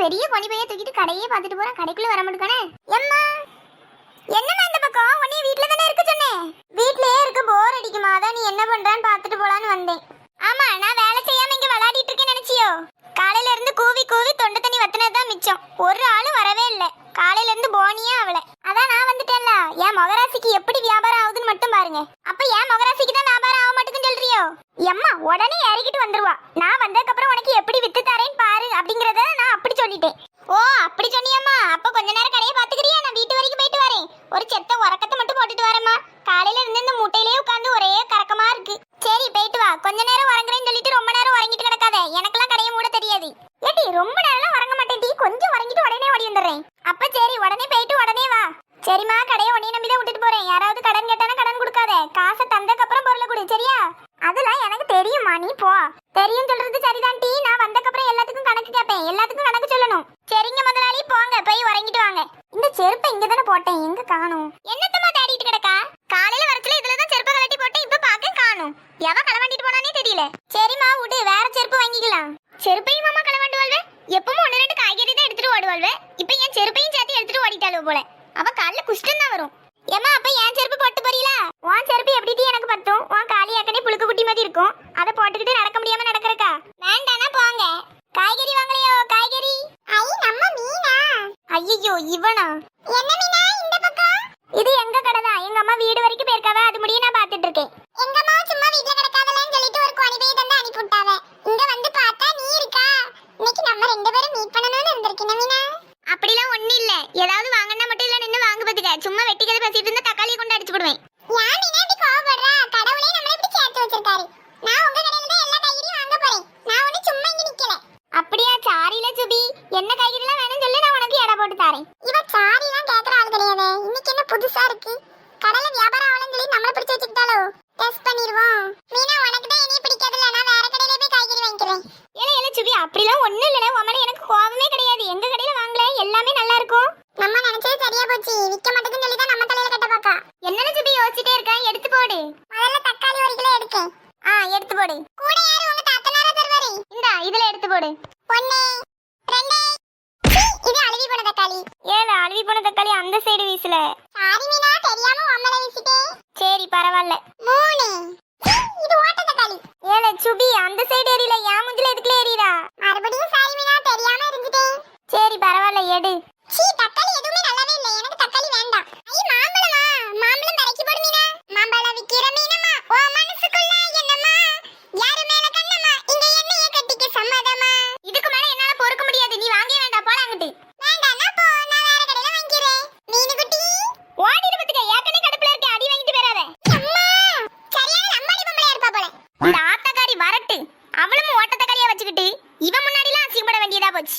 பெரிய கொனி பைய தூக்கிட்டு கடையே பார்த்துட்டு போறான். கடைக்குள்ள வர மாட்டேங்கானே எம்மா? என்னம்மா இந்த பக்கம்? உன்னைய வீட்ல தானே இருக்க சொன்னேன் வீட்லயே இருக்க போர் அடிக்குமா? அதான் நீ என்ன பண்றான்னு பார்த்துட்டு போலான்னு வந்தேன். ஆமா நான் வேலை செய்யாம இங்க விளையாடிட்டு இருக்கேன் நினைச்சியோ? காலையில இருந்து கூவி கூவி தொண்டை தண்ணி வத்தினதுதான் மிச்சம். ஒரு ஆளும் வரவே இல்லை. காலையில இருந்து போனியே அவளை. அதான் நான் வந்துட்டேன்ல. என் மகராசிக்கு எப்படி வியாபாரம் ஆகுதுன்னு மட்டும் பாருங்க. அப்ப என் மகராசிக்கு தான் வியாபாரம் ஆக மாட்டேங்குன்னு சொல்றியோ? எம்மா உடனே இறக்கிட்டு வந்துருவா. நான் வந்ததுக்கு அப்புறம் உனக்கு எப்படி வித்து தரேன்னு பாரு அப்படிங்கறத பண்ணிட்டேன் ஓ அப்படி சொன்னியம்மா. அப்ப கொஞ்ச நேரம் கடையை பாத்துக்கிறியா நான் வீட்டு வரைக்கும் போயிட்டு வரேன். ஒரு செத்த உறக்கத்தை மட்டும் போட்டுட்டு வரேம்மா. காலையில இருந்து இந்த முட்டையிலேயே உட்காந்து ஒரே கறக்கமா இருக்கு. சரி போயிட்டு வா. கொஞ்ச நேரம் உறங்குறேன்னு சொல்லிட்டு ரொம்ப நேரம் உறங்கிட்டு கிடக்காத. எனக்கெல்லாம் கடையை மூட தெரியாது. ஏடி ரொம்ப நேரம்லாம் உறங்க மாட்டேன் டி. கொஞ்சம் உறங்கிட்டு உடனே ஓடி வந்துடுறேன். அப்ப சரி உடனே போயிட்டு உடனே வா. சரிம்மா கடையை உடனே நம்பி தான் விட்டுட்டு போறேன். யாராவது கடன் கேட்டானா கடன் கொடுக்காத. காசை தந்ததுக்கு அப்புறம் பொருளை கொடு. சரியா? அதெல்லாம் எனக்கு தெரியுமா நீ போ. தெரியும் சொல்றது சரிதான் டி. நான் வந்த எல்லாத்துக்கும் கணக்கு கேட்பேன் எல்லாத்துக்கும் கணக்கு சொல்லணும். சரிங்க முதலாளி போங்க. போய் உறங்கிட்டு வாங்க. இந்த செருப்பை இங்க தானே போட்டேன். எங்க காணும்? என்னத்தமா தேடிட்டு கிடக்கா? காலையில வரத்துல இதுல தான் செருப்பை கலட்டி போட்டேன். இப்ப பாக்க காணும். எவ களவாண்டிட்டு போனானே தெரியல. சரிம்மா விடு. வேற செருப்பு வாங்கிக்கலாம். செருப்பையும் மாமா களவாண்டு வாழ்வே எப்பவும் ஒன்னு ரெண்டு காய்கறி தான் எடுத்துட்டு ஓடுவாழ்வே இப்ப என் செருப்பையும் சேர்த்து எடுத்துட்டு ஓடிட்டாளோ போல. அவ கால்ல குஷ்டம் தான் வரும். ஏமா அப்ப என் செருப்பு போட்டு போறீங்களா உன் செருப்பு எப்படி டி எனக்கு பத்தும் உன் காலி ஏக்கனே புழுக்கு குட்டி மாதிரி இருக்கும் அதை போட்டுக்கிட்டு நடக்க முடியாம நடக்கறக்கா வேண்டானா போங்க காய்கறி வாங்கலையோ காய்கறி ஐ நம்ம மீனா ஐயோ இவனா? என்ன மீனா இந்த பக்கம்? இது எங்க கடை தான் எங்க அம்மா வீடு வரைக்கும் போயிருக்காவ அது முடிய நான் பாத்துட்டு இருக்கேன் எங்க அம்மா சும்மா வீட்ல கிடக்காதலன்னு சொல்லிட்டு ஒரு கோணி போய் தந்து அனுப்பி விட்டாவ. இங்க வந்து பார்த்தா நீ இருக்கா? இன்னைக்கு நம்ம ரெண்டு பேரும் மீட் பண்ணணும்னு இருந்திருக்கீங்க மீனா. அப்படிலாம் ஒண்ணு இல்ல. ஏதாவது வாங்கினா மட்டும் இல்ல நின்னு வாங்க பாத்துக்க. சும்மா வெட்டிக்கதை பேசிட்டு இருந்தா தக்காளியை கொண்டு அடிச்சு போடுவேன். ஏன் மீனா இப்படி கோவப்படுறா? கடவுளே நம்மள இப்படி சேர்த்து வச்சிருக்காரு. நான் உங்க கடையில தான் எல்லா காய்கறியும் வாங்க போறேன். நான் ஒண்ணு சும்மா இங்க நிக்கல. அப்படியா சாரில சுபி. என்ன காய்கறிலாம் வேணும்னு சொல்லி நான் உனக்கு எடை போட்டு தரேன் இவ சாரிலாம் கேக்குற ஆள் கிடையாது இன்னைக்கு என்ன புதுசா இருக்கு. கடலை வியாபாரம் ஆகலன்னு சொல்லி நம்மள பிடிச்சு வச்சுக்கிட்டாலோ டெஸ்ட் பண்ணிடுவோம். மீனா உனக்கு தான் இனியும் பிடிக்காதுல்ல நான் வேற கடையில போய் காய்கறி வாங்கிக்கிறேன். ஏல ஏல சுபி அப்படிலாம் ஒண்ணும் இல்லல உன் மேல எனக்கு கோவமே கிடையாது. எங்க கடையில வாங்கல? எல்லாமே நல்லா இருக்கும். நம்ம நினைச்சது சரியா போச்சு. விக்க மாட்டேங்குன்னு சொல்லி தான் நம்ம தலையில கட்ட பாக்கா என்னன்னு சுபி யோசிச்சிட்டே இருக்கேன். எடுத்து போடு. முதல்ல தக்காளி ஒரு கிலோ எடுக்கேன் ஆ எடுத்து போடு. கூட யாரு உங்க தாத்தனாரா தருவாரு? இந்தா இதுல எடுத்து போடு. ஒண்ணு ரெண்டு. இது அழுவி போன தக்காளி. ஏல அழுவி போன தக்காளி அந்த சைடு வீசல. சாரி மீனா தெரியாம உம்மல வீசிட்டேன் சரி பரவாயில்ல. மூணு இது ஓட்ட தக்காளி. ஏல சுபி அந்த சைடு ஏறில என் முஞ்சில எதுக்குல ஏறிடா மறுபடியும் சாரி மீனா தெரியாம இருந்துட்டேன். சரி பரவாயில்ல எடு. அவளும் ஓட்ட வச்சுக்கிட்டு இவன் முன்னாடிலாம் அசிங்கப்பட வேண்டியதா போச்சு.